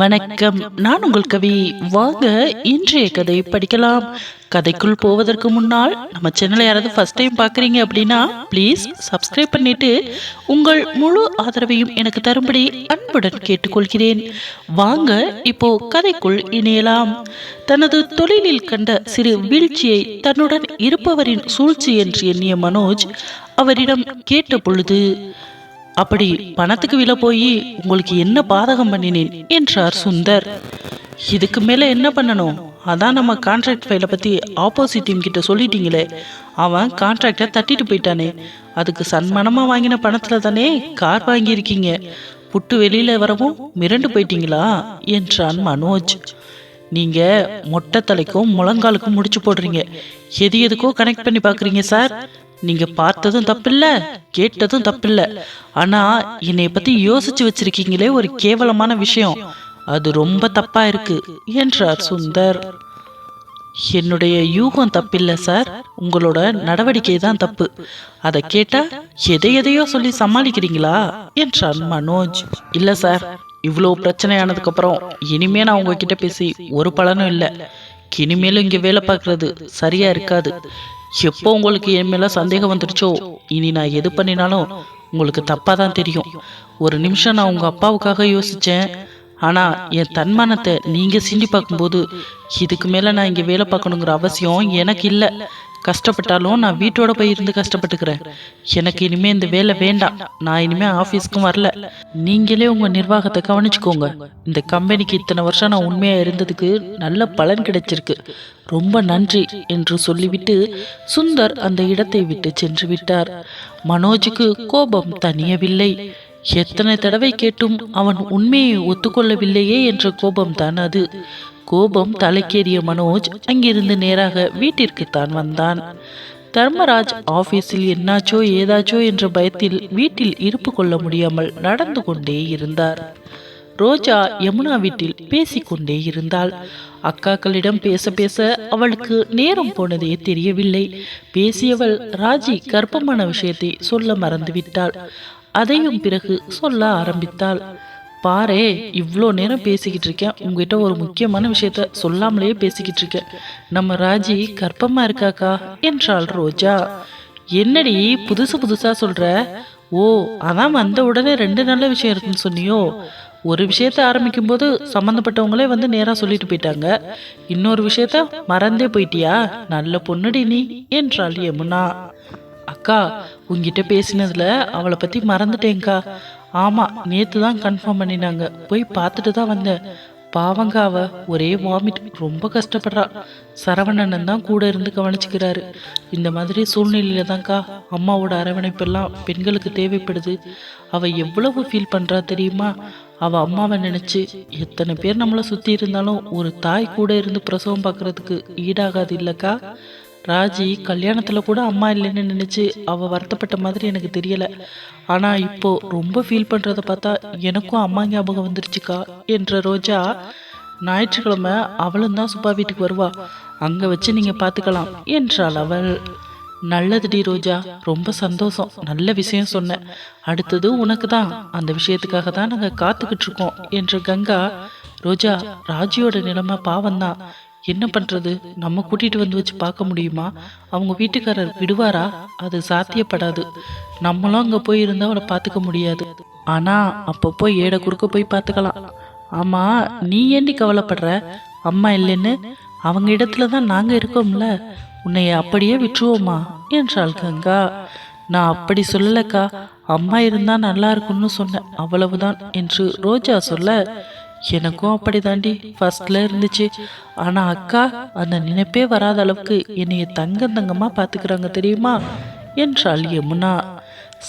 வணக்கம். நான் உங்கள் கவி வாங்க இன்றைய கதை படிக்கலாம். கதைக்குள் போவதற்கு முன்னால் நம்ம சேனலை யாராவது ஃபர்ஸ்ட் டைம் பார்க்குறீங்க அப்படின்னா ப்ளீஸ் சப்ஸ்கிரைப் பண்ணிட்டு உங்கள் முழு ஆதரவையும் எனக்கு தரும்படி அன்புடன் கேட்டுக்கொள்கிறேன். வாங்க இப்போ கதைக்குள் இணையலாம். தனது தொழிலில் கண்ட சிறு வீழ்ச்சியை தன்னுடன் இருப்பவரின் சூழ்ச்சி என்று எண்ணிய மனோஜ் அவரிடம் கேட்ட பொழுது அப்படி பணத்துக்கு விலை போய் உங்களுக்கு என்ன பாதகம் பண்ணினேன் என்றார் சுந்தர். இதுக்கு மேலே என்ன பண்ணணும்? அதான் நம்ம கான்ட்ராக்ட் ஃபைலை பற்றி ஆப்போசிட் டீம் கிட்ட சொல்லிட்டீங்களே. அவன் கான்ட்ராக்டை தட்டிட்டு போயிட்டானே. அதுக்கு சன்மானமாக வாங்கின பணத்தில் தானே கார் வாங்கியிருக்கீங்க. புட்டு வெளியில் வரவும் மிரண்டு போயிட்டீங்களா? என்றான் மனோஜ். நீங்கள் மொட்டை தலைக்கும் முழங்காலுக்கும் முடிச்சு போடுறீங்க. எது எதுக்கோ கனெக்ட் பண்ணி பார்க்குறீங்க சார். நீங்க பார்த்ததும் தப்பில்ல கேட்டதும் தப்பில்ல. ஆனா என்னை பத்தி யோசிச்சு வச்சிருக்கீங்களே ஒரு கேவலமான விஷயம். அது ரொம்ப தப்பா இருக்கு என்றார் சுந்தர். என்னுடைய யூகம் தப்பில்ல சார். உங்களோட நடவடிக்கை தான் தப்பு. அதை கேட்டா எதை எதையோ சொல்லி சமாளிக்கிறீங்களா என்றான் மனோஜ். இல்ல சார். இவ்வளோ பிரச்சனையானதுக்கு அப்புறம் இனிமே நான் உங்ககிட்ட பேசி ஒரு பலனும் இல்லை. இனிமேலும் இங்க வேலை பார்க்கறது சரியா இருக்காது. எப்போ உங்களுக்கு என் மேல சந்தேகம் வந்துடுச்சோ? இனி நான் எது பண்ணினாலும் உங்களுக்கு தப்பாக தான் தெரியும். ஒரு நிமிஷம் நான் உங்கள் அப்பாவுக்காக யோசித்தேன் ஆனால் என் தன்மானத்தை நீங்கள் சிண்டி பார்க்கும்போது இதுக்கு மேலே நான் இங்கே வேலை பார்க்கணுங்கிற அவசியம் எனக்கு இல்லை. கஷ்டப்பட்டாலும் நான் வீட்டோட போய் இருந்து கஷ்டப்பட்டுக்கிறேன். எனக்கு இனிமே இந்த வேலை வேண்டாம். நான் இனிமே ஆஃபீஸ்க்கும் வரல. நீங்களே உங்க நிர்வாகத்தை கவனிச்சுக்கோங்க. இந்த கம்பெனிக்கு இத்தனை வருஷம் நான் உண்மையா இருந்ததுக்கு நல்ல பலன் கிடைச்சிருக்கு. ரொம்ப நன்றி என்று சொல்லிவிட்டு சுந்தர் அந்த இடத்தை விட்டு சென்று விட்டார். மனோஜுக்கு கோபம் தனியவில்லை எத்தனை தடவை கேட்டும் அவன் உண்மையை ஒத்துக்கொள்ளவில்லையே என்ற கோபம்தான் அது. கோபம் தலைக்கேறிய மனோஜ் அங்கிருந்து நேராக வீட்டிற்கு தான் வந்தான். தர்மராஜ் ஆபீஸில் என்னாச்சோ ஏதாச்சோ என்ற பயத்தில் வீட்டில் இருப்பு கொள்ள முடியாமல் நடந்து கொண்டே இருந்தார். ரோஜா யமுனா வீட்டில் பேசிக்கொண்டே இருந்தாள். அக்காக்களிடம் பேச பேச அவளுக்கு நேரம் போனதே தெரியவில்லை. பேசியவள் ராஜி கர்ப்பமான விஷயத்தை சொல்ல மறந்துவிட்டாள். அதையும் பிறகு சொல்ல ஆரம்பித்தாள். பாரே இவ்வளோ நேரம் பேசிக்கிட்டு இருக்கேன். உங்ககிட்ட ஒரு முக்கியமான விஷயத்த சொல்லாமலேயே பேசிக்கிட்டு இருக்கேன். நம்ம ராஜி கர்ப்பமா இருக்காக்கா? என்றாள் ரோஜா. என்னடி புதுசு புதுசா சொல்ற? ஓ அதான் வந்த உடனே ரெண்டு நல்ல விஷயம் இருக்குன்னு சொன்னியோ? ஒரு விஷயத்த ஆரம்பிக்கும் போது சம்மந்தப்பட்டவங்களே வந்து நேராக சொல்லிட்டு போயிட்டாங்க. இன்னொரு விஷயத்த மறந்தே போயிட்டியா? நல்ல பொண்ணுடி நீ என்றாள் யமுனா. அக்கா உங்ககிட்ட பேசினதுல அவளை பத்தி மறந்துட்டேங்க்கா ஆமாம் நேற்று தான் கன்ஃபார்ம் பண்ணினாங்க. போய் பார்த்துட்டு தான் வந்தேன். பாவங்க அவ ஒரே வாமிட் ரொம்ப கஷ்டப்படுறா. சரவணன் தான் கூட இருந்து கவனிச்சுக்கிறாரு. இந்த மாதிரி சூழ்நிலையில தான்க்கா அம்மாவோட அரவணைப்பெல்லாம் பெண்களுக்கு தேவைப்படுது. அவ எவ்வளவு ஃபீல் பண்ணுறா தெரியுமா? அவள் அம்மாவை நினச்சி எத்தனை பேர் நம்மளை சுற்றி இருந்தாலும் ஒரு தாய் கூட இருந்து பிரசவம் பார்க்கறதுக்கு ஈடாகாது இல்லைக்கா? ராஜி கல்யாணத்தில் கூட அம்மா இல்லைன்னு நினைச்சு அவள் வருத்தப்பட்ட மாதிரி எனக்கு தெரியலை. ஆனால் இப்போ ரொம்ப ஃபீல் பண்ணுறத பார்த்தா எனக்கும் அம்மா ஞாபகம் வந்துருச்சுக்கா என்ற ரோஜா ஞாயிற்றுக்கிழமை அவளும் தான் சுப்பா வீட்டுக்கு வருவா. அங்கே வச்சு நீங்கள் பார்த்துக்கலாம் என்றாள் அவள். நல்லதுடி ரோஜா ரொம்ப சந்தோஷம். நல்ல விஷயம் சொன்ன. அடுத்தது உனக்கு தான். அந்த விஷயத்துக்காக தான் நாங்கள் காத்துக்கிட்டு இருக்கோம் என்ற கங்கா ரோஜா ராஜியோட நிலைமை பாவம் தான் என்ன பண்றது? நம்ம கூட்டிட்டு வந்து வச்சு பார்க்க முடியுமா? அவங்க வீட்டுக்காரர் விடுவாரா? அது சாத்தியப்படாது. நம்மளும் அங்க போய் இருந்தால் அவளை பார்த்துக்க முடியாது. ஆனா அப்பப்போ ஏட குறுக்க போய் பார்த்துக்கலாம். ஆமா நீ ஏண்டி கவலைப்படுற? அம்மா இல்லைன்னு? அவங்க இடத்துல தான் நாங்க இருக்கோம்ல. உன்னைய அப்படியே விட்டுருவோமா? என்றாள் கங்கா. நான் அப்படி சொல்லலக்கா. அம்மா இருந்தா நல்லா இருக்கும்னு சொன்னேன். அவ்வளவுதான் என்று ரோஜா சொல்ல எனக்கும் அப்படி தாண்டி ஃபர்ஸ்ட்ல இருந்துச்சு. ஆனா அக்கா அந்த நினைப்பே வராத அளவுக்கு என்னைய தங்க தங்கமா பாத்துக்கிறாங்க தெரியுமா? என்றாள் யமுனா.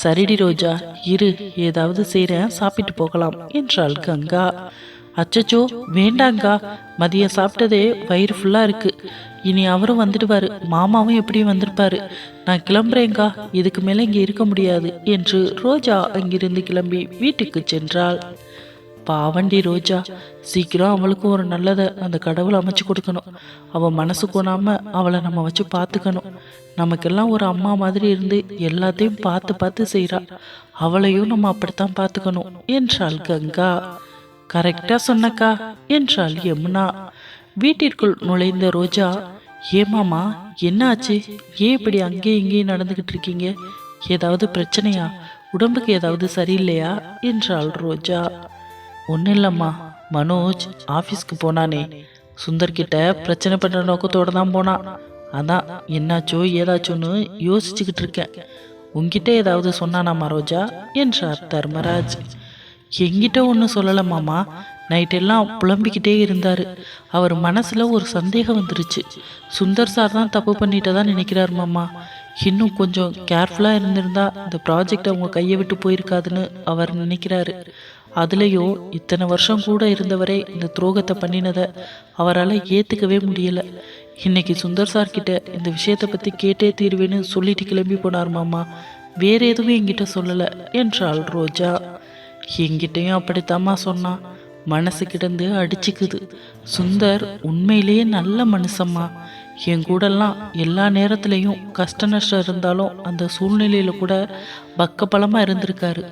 சரிடி ரோஜா இரு ஏதாவது செய்கிறேன் சாப்பிட்டு போகலாம் என்றாள் கங்கா. அச்சச்சோ வேண்டாங்கா. மதியம் சாப்பிட்டதே வயிறு ஃபுல்லாக இருக்கு. இனி அவரும் வந்துடுவாரு. மாமாவும் எப்படியும் வந்திருப்பாரு. நான் கிளம்புறேங்கா. இதுக்கு மேலே இங்கே இருக்க முடியாது என்று ரோஜா அங்கிருந்து கிளம்பி வீட்டுக்கு சென்றாள். பாவண்டி ரோஜா. சீக்கிரம் அவளுக்கும் ஒரு நல்லதை அந்த கடவுள் அமைச்சு கொடுக்கணும். அவள் மனசு கொணாமல் அவளை நம்ம வச்சு பார்த்துக்கணும். நமக்கெல்லாம் ஒரு அம்மா மாதிரி இருந்து எல்லாத்தையும் பார்த்து பார்த்து செய்கிறா அவளையும் நம்ம அப்படித்தான் பார்த்துக்கணும். என்றாள் கங்கா. கரெக்டாக சொன்னக்கா என்றாள் யமுனா. வீட்டிற்குள் நுழைந்த ரோஜா ஏமாமா என்னாச்சு? ஏன் இப்படி அங்கேயும் இங்கேயும் நடந்துக்கிட்டு இருக்கீங்க? ஏதாவது பிரச்சனையா? உடம்புக்கு ஏதாவது சரியில்லையா? என்றாள் ரோஜா. ஒன்றும் இல்லைம்மா. மனோஜ் ஆஃபீஸ்க்கு போனானே. சுந்தர்கிட்ட பிரச்சனை பண்ணுற நோக்கத்தோடு தான் போனான் அதான் என்னாச்சோ ஏதாச்சோன்னு யோசிச்சுக்கிட்டு இருக்கேன். உங்ககிட்ட ஏதாவது சொன்னானா மரோஜா என்றார் தர்மராஜ். என்கிட்ட ஒன்றும் சொல்லலை மாமா. நைட்டெல்லாம் புலம்பிக்கிட்டே இருந்தார். அவர் மனசில் ஒரு சந்தேகம் வந்துருச்சு. சுந்தர் சார் தான் தப்பு பண்ணிட்டதா நினைக்கிறார் மாமா. இன்னும் கொஞ்சம் கேர்ஃபுல்லாக இருந்திருந்தா இந்த ப்ராஜெக்ட் அவங்க கையை விட்டு போயிருக்காதுன்னு அவர் நினைக்கிறாரு. அதுலேயும் இத்தனை வருஷம் கூட இருந்தவரே இந்த துரோகத்தை பண்ணினதை அவரால் ஏற்றுக்கவே முடியலை. இன்னைக்கு சுந்தர் சார்கிட்ட இந்த விஷயத்தை பற்றி கேட்டே தீர்வேன்னு சொல்லிட்டு கிளம்பி போனார் மாமா. வேற எதுவும் என்கிட்ட சொல்லலை என்றாள் ரோஜா. என்கிட்டயும் அப்படித்தாம்மா சொன்னான் மனசு கிடந்து அடிச்சுக்குது. சுந்தர் உண்மையிலேயே நல்ல மனுஷம்மா. என் கூடலாம் எல்லா நேரத்துலேயும் கஷ்ட நஷ்டம் இருந்தாலும் அந்த சூழ்நிலையில் கூட பக்கபலமாக இருந்திருக்காரு.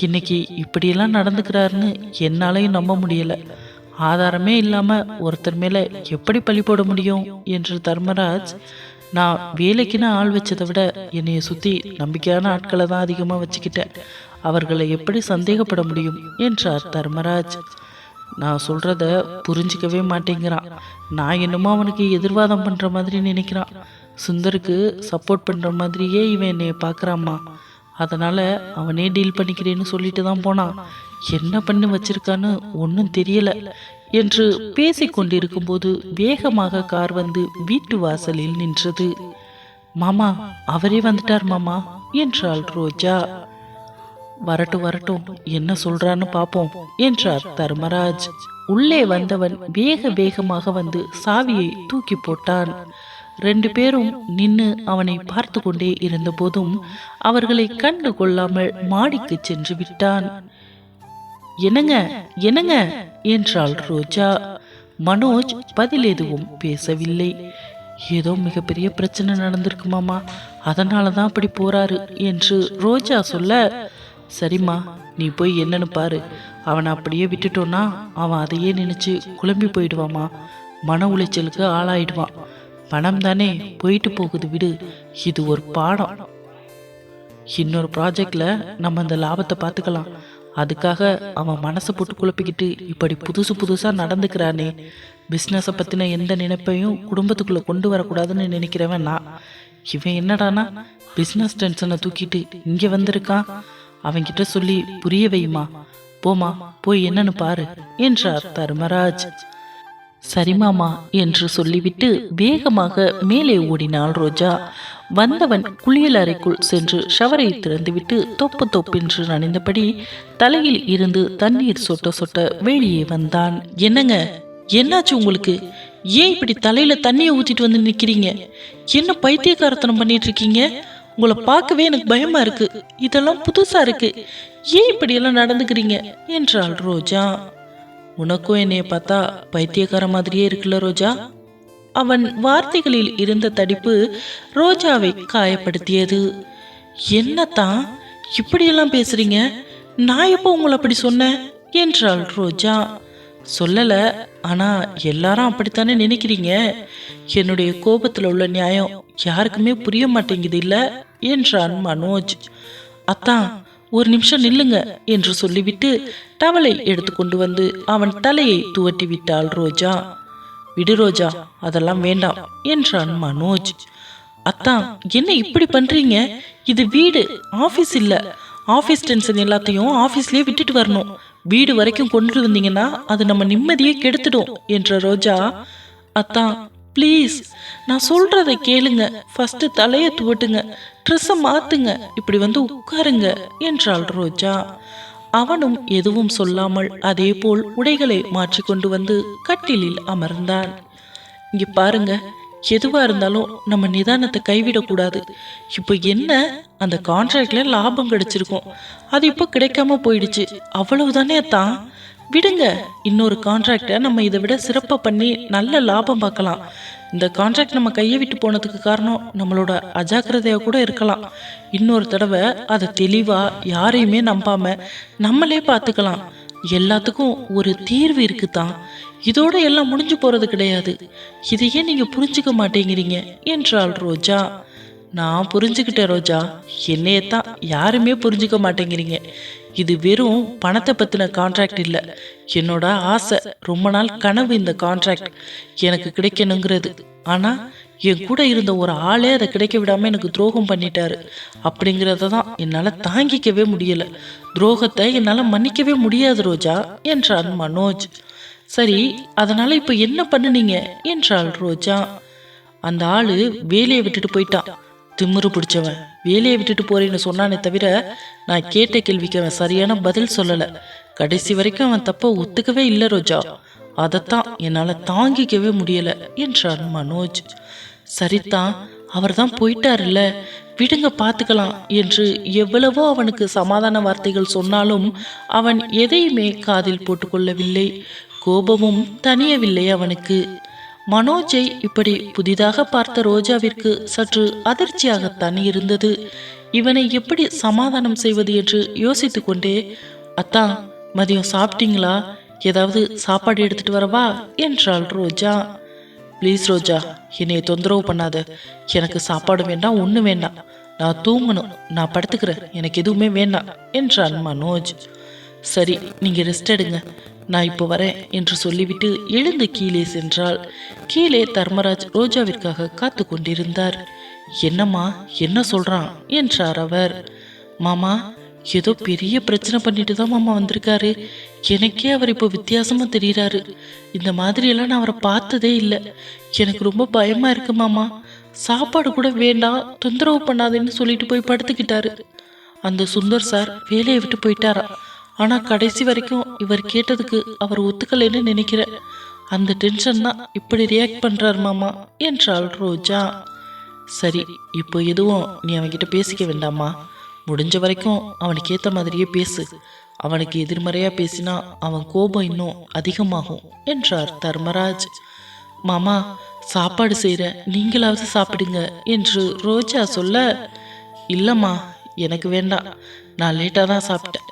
இன்னைக்கு இப்படியெல்லாம் நடந்துக்கிறாருன்னு என்னாலையும் நம்ப முடியல. ஆதாரமே இல்லாமல் ஒருத்தர் மேலே எப்படி பழி போட முடியும் என்று தர்மராஜ் நான் வேலைக்குன்னு ஆள் வச்சதை விட என்னையை சுற்றி நம்பிக்கையான ஆட்களை தான் அதிகமாக வச்சுக்கிட்டேன். அவர்களை எப்படி சந்தேகப்பட முடியும்? என்றார் தர்மராஜ். நான் சொல்கிறத புரிஞ்சிக்கவே மாட்டேங்கிறான். நான் என்னமோ அவனுக்கு எதிர்வாதம் பண்ணுற மாதிரி நினைக்கிறான். சுந்தருக்கு சப்போர்ட் பண்ணுற மாதிரியே இவன் என்னையை பார்க்குறாம்மா. அதனால் அவனே டீல் பண்ணிக்கிறேன்னு சொல்லிட்டு தான் போனான். என்ன பண்ணி வச்சிருக்கான்னு ஒன்றும் தெரியல. என்று பேசிக்கொண்டிருக்கும்போது வேகமாக கார் வந்து வீட்டு வாசலில் நின்றது. மாமா அவரே வந்துட்டார் மாமா என்றாள் ரோஜா. வரட்டும் வரட்டும். என்ன சொல்றான்னு பாப்போம் என்றார் தர்மராஜ். உள்ளே வந்தவன் வேக வேகமாக வந்து சாவியை தூக்கி போட்டான். ரெண்டு பேரும் நின்னு அவனை பார்த்து கொண்டே இருந்த போதும் அவர்களை கண்டு கொள்ளாமல் மாடிக்கு சென்று விட்டான். என்னங்க என்னங்க? என்றாள் ரோஜா. மனோஜ் பதில் எதுவும் பேசவில்லை. ஏதோ மிகப்பெரிய பிரச்சனை நடந்திருக்குமாமா அதனால தான் அப்படி போறாரு என்று ரோஜா சொல்ல சரிம்மா நீ போய் என்னன்னு பாரு. அவனை அப்படியே விட்டுட்டோன்னா அவன் அதையே நினைச்சு குழம்பி போயிடுவாம்மா மன உளைச்சலுக்கு ஆளாயிடுவான். பணம் தானே போயிட்டு போகுது விடு. இது ஒரு பாடம். இன்னொரு ப்ராஜெக்டில் நம்ம அந்த லாபத்தை பார்த்துக்கலாம். அதுக்காக அவன் மனசை போட்டு குழப்பிக்கிட்டு இப்படி புதுசு புதுசாக நடந்துக்கிறானே. பிஸ்னஸை பற்றின எந்த நினைப்பையும் குடும்பத்துக்குள்ளே கொண்டு வரக்கூடாதுன்னு நினைக்கிறவன் நான். இவன் என்னடானா பிஸ்னஸ் டென்ஷனை தூக்கிட்டு இங்கே வந்திருக்கான். அவங்கிட்ட சொல்லி புரிய வைமா போமா போய் என்னன்னு பாரு என்றார் தர்மராஜ். சரிமாமா என்று சொல்லிவிட்டு வேகமாக மேலே ஓடினாள் ரோஜா. வந்தவன் குளியல் அறைக்குள் சென்று ஷவரை திறந்துவிட்டு தொப்பு தொப்பென்று நனைந்தபடி தலையில் இருந்து தண்ணீர் சொட்ட சொட்ட வெளியே வந்தான். என்னங்க? என்னாச்சு உங்களுக்கு? ஏன் இப்படி தலையில தண்ணியை ஊத்திட்டு வந்து நிக்கிறீங்க? என்ன பைத்தியக்காரத்தனம் பண்ணிட்டு இருக்கீங்க? உங்களை பார்க்கவே எனக்கு பயமா இருக்கு. இதெல்லாம் புதுசா இருக்கு. ஏன் இப்படியெல்லாம் நடந்துக்கிறீங்க? என்றாள் ரோஜா. உனக்கும் என்னைய பார்த்தா பைத்தியக்கார மாதிரியே இருக்குல்ல ரோஜா? அவன் வார்த்தைகளில் இருந்த தடிப்பு ரோஜாவை காயப்படுத்தியது. என்னத்தான்? இப்படியெல்லாம் பேசுறீங்க? நான் எப்போ உங்களை அப்படி சொன்னேன்? என்றாள் ரோஜா. சொல்லல. ஆனா எல்லாரும் அப்படித்தானே நினைக்கிறீங்க? என்னுடைய கோபத்துல உள்ள நியாயம் யாருக்குமே புரிய மாட்டேங்குது இல்லை? என்றான் மனோஜ். அத்தான் ஒரு நிமிஷம் நில்லுங்க என்று சொல்லிவிட்டு டவலை எடுத்துக்கொண்டு வந்து அவன் தலையை துவட்டி விட்டாள் ரோஜா. விடு ரோஜா அதெல்லாம் வேண்டாம் என்றான் மனோஜ். அத்தான் என்ன இப்படி பண்றீங்க? இது வீடு ஆபீஸ் இல்ல. ஆபீஸ் டென்ஷன் எல்லாத்தையும் ஆபீஸ்லயே விட்டுட்டு வரணும். வீடு வரைக்கும் கொண்டுட்டு வந்தீங்கன்னா அது நம்ம நிம்மதியே கெடுத்துடும் என்ற ரோஜா. அத்தான் ப்ளீஸ் நான் சொல்றதை கேளுங்க. ஃபர்ஸ்ட் தலையை துவட்டுங்க. ட்ரெஸ்ஸை மாத்துங்க. இப்படி வந்து உட்காருங்க என்றாள் ரோஜா. அவனும் எதுவும் சொல்லாமல் அதேபோல் உடைகளை மாற்றிக்கொண்டு வந்து கட்டிலில் அமர்ந்தான். இங்க பாருங்க எதுவா இருந்தாலும் நம்ம நிதானத்தை கைவிடக்கூடாது இப்போ என்ன? அந்த கான்ட்ராக்ட்ல லாபம் கிடைச்சிருக்கும். அது இப்போ கிடைக்காம போயிடுச்சு. அவ்வளவுதானே தான் விடுங்க இன்னொரு கான்ட்ராக்டை நம்ம இதை விட சிறப்பாக பண்ணி நல்ல லாபம் பார்க்கலாம். இந்த கான்ட்ராக்ட் நம்ம கையை விட்டு போனதுக்கு காரணம் நம்மளோட அஜாக்கிரதையாக கூட இருக்கலாம். இன்னொரு தடவை அதை தெளிவாக யாரையுமே நம்பாம நம்மளே பார்த்துக்கலாம். எல்லாத்துக்கும் ஒரு தீர்வு இருக்குதான். இதோட எல்லாம் முடிஞ்சு போகிறது கிடையாது. இதையே நீங்கள் புரிஞ்சுக்க மாட்டேங்கிறீங்க என்றாள் ரோஜா. நான் புரிஞ்சுக்கிட்டேன் ரோஜா. என்னையே தான் யாருமே புரிஞ்சுக்க மாட்டேங்கிறீங்க. இது வெறும் பணத்தை பற்றின கான்ட்ராக்ட் இல்லை. என்னோட ஆசை ரொம்ப நாள் கனவு இந்த கான்ட்ராக்ட் எனக்கு கிடைக்கணுங்கிறது. ஆனால் என் கூட இருந்த ஒரு ஆளே அதை கிடைக்க விடாமல் எனக்கு துரோகம் பண்ணிட்டாரு. அப்படிங்கிறத தான் என்னால் தாங்கிக்கவே முடியல. துரோகத்தை என்னால் மன்னிக்கவே முடியாது ரோஜா என்றான் மனோஜ். சரி அதனால இப்போ என்ன பண்ணுனீங்க? என்றாள் ரோஜா. அந்த ஆளு வேலையை விட்டுட்டு போயிட்டான். திமிரு பிடிச்சவன். வேலையை விட்டுட்டு போறேன்னு சொன்னானே தவிர நான் கேட்ட கேள்விக்கு அவன் சரியான பதில் சொல்லலை. கடைசி வரைக்கும் அவன் தப்ப ஒத்துக்கவே இல்லை ரோஜா. அதைத்தான் என்னால் தாங்கிக்கவே முடியலை என்றான் மனோஜ். சரிதான் அவர் தான் போயிட்டாருல்ல. விடுங்க பார்த்துக்கலாம் என்று எவ்வளவோ அவனுக்கு சமாதான வார்த்தைகள் சொன்னாலும் அவன் எதையுமே காதில் போட்டுக்கொள்ளவில்லை. கோபமும் தனியவில்லை அவனுக்கு. மனோஜை இப்படி புதிதாக பார்த்த ரோஜாவிற்கு சற்று அதிர்ச்சியாகத்தான் இருந்தது. இவனை எப்படி சமாதானம் செய்வது என்று யோசித்து கொண்டே அத்தா மதியம் சாப்பிட்டீங்களா? ஏதாவது சாப்பாடு எடுத்துட்டு வரவா? என்றாள் ரோஜா. ப்ளீஸ் ரோஜா என்னைய தொந்தரவு பண்ணாத. எனக்கு சாப்பாடு வேண்டாம் ஒன்றும் வேண்டாம். நான் தூங்கணும் நான் படுத்துக்கிறேன். எனக்கு எதுவுமே வேண்டாம் என்றான் மனோஜ். சரி நீங்கள் ரெஸ்ட் எடுங்க. நான் இப்போ வரேன் என்று சொல்லிவிட்டு எழுந்து கீழே சென்றாள். கீழே தர்மராஜ் ரோஜாவிற்காக காத்து கொண்டிருந்தார். என்னம்மா என்ன சொல்றான்? என்றார் அவர். மாமா ஏதோ பெரிய பிரச்சனை பண்ணிட்டு தான் மாமா வந்திருக்காரு. எனக்கே அவர் இப்போ வித்தியாசமாக தெரியறாரு. இந்த மாதிரியெல்லாம் நான் அவரை பார்த்ததே இல்லை. எனக்கு ரொம்ப பயமாக இருக்கு மாமா. சாப்பாடு கூட வேண்டாம் தொந்தரவு பண்ணாதேன்னு சொல்லிட்டு போய் படுத்துக்கிட்டாரு. அந்த சுந்தர் சார் வேலையை விட்டு போயிட்டாரா? ஆனா கடைசி வரைக்கும் இவர் கேட்டதுக்கு அவர் ஒத்துக்கலைன்னு நினைக்கிறேன் அந்த டென்ஷன் தான் இப்படி ரியாக்ட் பண்றார் மாமா என்றாள் ரோஜா. சரி இப்போ எதுவும் நீ அவன்கிட்ட பேசிக்க வேண்டாமா? முடிஞ்ச வரைக்கும் அவனுக்கு ஏத்த மாதிரியே பேசு. அவனுக்கு எதிர்மறையா பேசினா அவன் கோபம் இன்னும் அதிகமாகும் என்றார் தர்மராஜ். மாமா சாப்பாடு செய்கிற நீங்களாவது சாப்பிடுங்க என்று ரோஜா சொல்ல இல்லைம்மா எனக்கு வேண்டாம். நான் லேட்டாக தான் சாப்பிட்டேன்.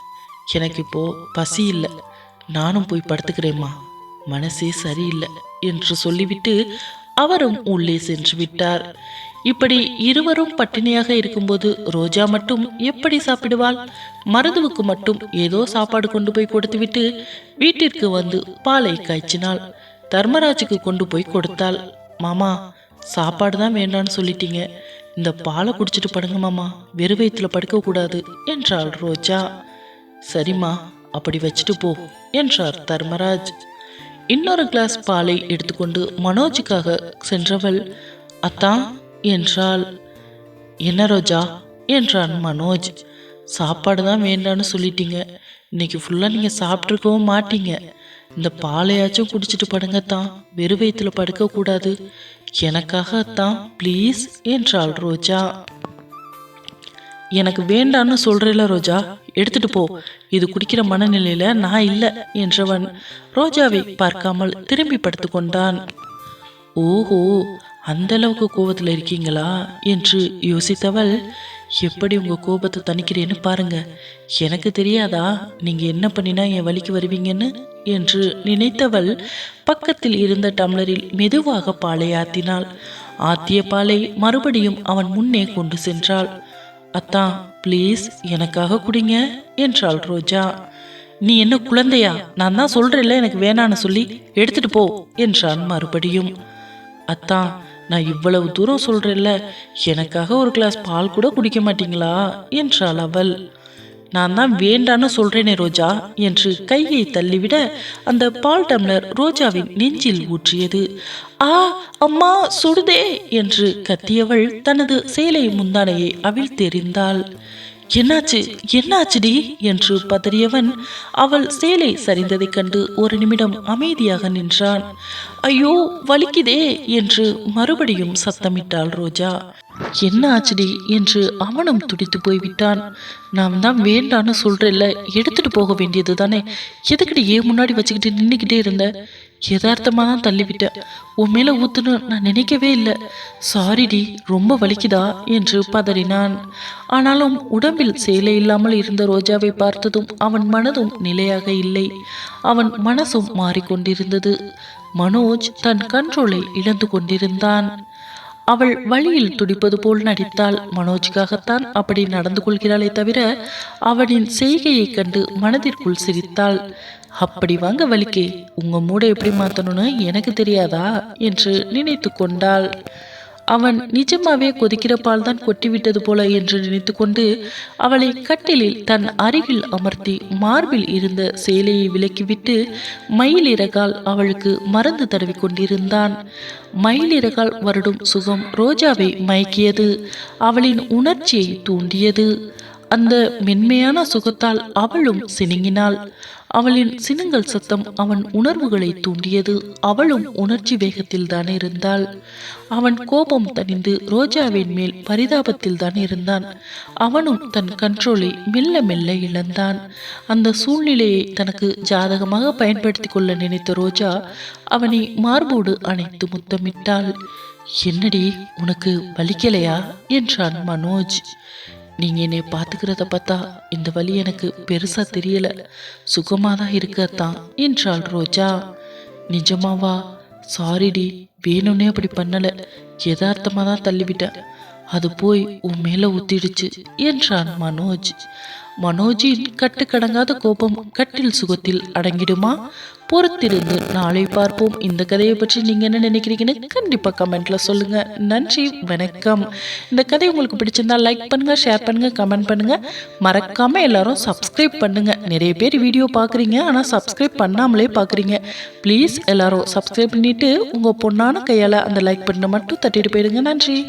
எனக்கு இப்போ பசி இல்லை. நானும் போய் படுத்துக்கிறேம்மா. மனசே சரியில்லை என்று சொல்லிவிட்டு அவரும் உள்ளே சென்று விட்டார். இப்படி இருவரும் பட்டினியாக இருக்கும்போது ரோஜா மட்டும் எப்படி சாப்பிடுவாள்? மருதுவுக்கு மட்டும் ஏதோ சாப்பாடு கொண்டு போய் கொடுத்துவிட்டு வீட்டிற்கு வந்து பாலை காய்ச்சினாள். தர்மராஜுக்கு கொண்டு போய் கொடுத்தாள். மாமா சாப்பாடு தான் வேண்டான்னு சொல்லிட்டீங்க. இந்த பாலை குடிச்சிட்டு படுங்க மாமா. வெறு வயிற்றுல படுக்கக்கூடாது என்றாள் ரோஜா. சரிம்மா அப்படி வச்சுட்டு போ என்றார் தர்மராஜ். இன்னொரு கிளாஸ் பாலை எடுத்துக்கொண்டு மனோஜுக்காக சென்றவள் அத்தா என்றாள். என்ன ரோஜா? என்றான் மனோஜ். சாப்பாடு தான் வேண்டான்னு சொல்லிட்டீங்க. இன்னைக்கு ஃபுல்லாக நீங்கள் சாப்பிட்ருக்கவும் மாட்டீங்க. இந்த பாலையாச்சும் குடிச்சிட்டு படுங்கத்தான் வெறும் வயிற்றுல படுக்கக்கூடாது எனக்காக தான் ப்ளீஸ் என்றாள் ரோஜா. எனக்கு வேண்டான்னு சொல்கிறேல ரோஜா. எடுத்துட்டு போ. இது குடிக்கிற மனநிலையில நான் இல்லை என்றவன் ரோஜாவை பார்க்காமல் திரும்பி படுத்து கொண்டான். ஓஹோ அந்த அளவுக்கு கோபத்தில் இருக்கீங்களா? என்று யோசித்தவள் எப்படி உங்க கோபத்தை தணிக்கிறேன்னு பாருங்க. எனக்கு தெரியாதா? நீங்க என்ன பண்ணினா என் வழிக்கு வருவீங்கன்னு? என்று நினைத்தவள் பக்கத்தில் இருந்த டம்ளரில் மெதுவாக பாலை ஆத்தினாள். ஆத்திய பாலை மறுபடியும் அவன் முன்னே கொண்டு சென்றாள். அத்தா ப்ளீஸ் எனக்காக குடிங்க என்றாள் ரோஜா. நீ என்ன குழந்தையா? நான் தான் சொல்றேன்ல எனக்கு வேணான்னு சொல்லி. எடுத்துட்டு போ என்றான் மறுபடியும். அத்தா நான் இவ்வளவு தூரம் சொல்றேன்ல எனக்காக ஒரு கிளாஸ் பால் கூட குடிக்க மாட்டீங்களா? என்றாள் அவள். நான் தான் வேண்டான்னு சொல்றேனே ரோஜா என்று கையை தள்ளிவிட அந்த பால் டம்ளர் ரோஜாவின் நெஞ்சில் ஊற்றியது. ஆ அம்மா சுடுதே என்று கத்தியவள் தனது சேலை முந்தானையை அவிழ்த்தெறிந்தாள் என்னாச்சு என்னாச்சுடி என்று பதறியவன் அவள் சேலை சரிந்ததைக் கண்டு ஒரு நிமிடம் அமைதியாக நின்றான். ஐயோ வலிக்குதே என்று மறுபடியும் சத்தமிட்டாள் ரோஜா. என்ன ஆச்சுடி என்று அவனும் துடித்து போய்விட்டான். நான் தான் வேண்டான்னு சொல்றேன்ல எடுத்துட்டு போக வேண்டியது தானே எதுக்கிட்ட ஏன் முன்னாடி வச்சுக்கிட்டு நின்றுக்கிட்டே இருந்த? யதார்த்தமாக தான் தள்ளிவிட்டேன் உன் மேலே ஊத்துன்னு நான் நினைக்கவே இல்லை. சாரிடி ரொம்ப வலிக்குதா? என்று பதறினான். ஆனாலும் உடம்பில் சேலை இல்லாமல் இருந்த ரோஜாவை பார்த்ததும் அவன் மனதும் நிலையாக இல்லை. அவன் மனசும் மாறிக்கொண்டிருந்தது. மனோஜ் தன் கண்ட்ரோலை இழந்து கொண்டிருந்தான். அவள் வழியில் துடிப்பது போல் நடித்தாள். மனோஜுக்காகத்தான் அப்படி நடந்து கொள்கிறாளே தவிர அவனின் செய்கையை கண்டு மனதிற்குள் சிரித்தாள். அப்படி வாங்க வலிக்கே உங்க மூடை எப்படி மாத்தணும்னு எனக்கு தெரியாதா? என்று நினைத்து கொண்டாள். அவன் நிஜமாவே கொதிக்கிற பால் தான் கொட்டிவிட்டது போல என்று நினைத்துக்கொண்டு அவளை கட்டிலில் தன் அருகில் அமர்த்தி மார்பில் இருந்த சேலையை விலக்கிவிட்டு மயிலிறகால் அவளுக்கு மருந்து தடவி கொண்டிருந்தான் மயிலிறகால் வருடும் சுகம் ரோஜாவை மயக்கியது அவளின் உணர்ச்சியை தூண்டியது. அந்த மென்மையான சுகத்தால் அவளும் சினுங்கினாள். அவளின் சினங்கள் சத்தம் அவன் உணர்வுகளை தூண்டியது. அவளும் உணர்ச்சி வேகத்தில் தான் இருந்தாள். அவன் கோபம் தணிந்து ரோஜாவின் மேல் பரிதாபத்தில் தான் இருந்தான். அவனும் தன் கண்ட்ரோலை மெல்ல மெல்ல இழந்தான். அந்த சூழ்நிலையை தனக்கு ஜாதகமாக பயன்படுத்தி கொள்ள நினைத்த ரோஜா அவனை மார்போடு அணைத்து முத்தமிட்டாள். என்னடி உனக்கு வலிக்கலையா? என்றான் மனோஜ். நீங்கள் என்னை பார்த்துக்கிறத பார்த்தா இந்த வழி எனக்கு பெருசாக தெரியல. சுகமாக தான் இருக்கத்தான் என்றாள் ரோஜா. நிஜமாவா? சாரிடி வேணும்னே அப்படி பண்ணலை. யதார்த்தமாக தான் தள்ளிவிட்டேன். அது போய் உன் மேலே ஊத்திடுச்சு என்றான் மனோஜ். மனோஜின் கட்டுக்கடங்காத கோபம் கட்டில் சுகத்தில் அடங்கிடுமா? பொறுத்திருந்து நாளை பார்ப்போம். இந்த கதையை பற்றி நீங்க என்ன நினைக்கிறீங்கன்னு கண்டிப்பா கமெண்ட்ல சொல்லுங்க. நன்றி வணக்கம். இந்த கதை உங்களுக்கு பிடிச்சிருந்தா லைக் பண்ணுங்க ஷேர் பண்ணுங்க கமெண்ட் பண்ணுங்க. மறக்காம எல்லாரும் சப்ஸ்கிரைப் பண்ணுங்க. நிறைய பேர் வீடியோ பார்க்குறீங்க ஆனால் சப்ஸ்கிரைப் பண்ணாமலே பார்க்குறீங்க. ப்ளீஸ் எல்லாரும் சப்ஸ்கிரைப் பண்ணிட்டு உங்க பொண்ணான கையால் அந்த லைக் பண்ண மட்டும் தட்டிட்டு போயிடுங்க. நன்றி.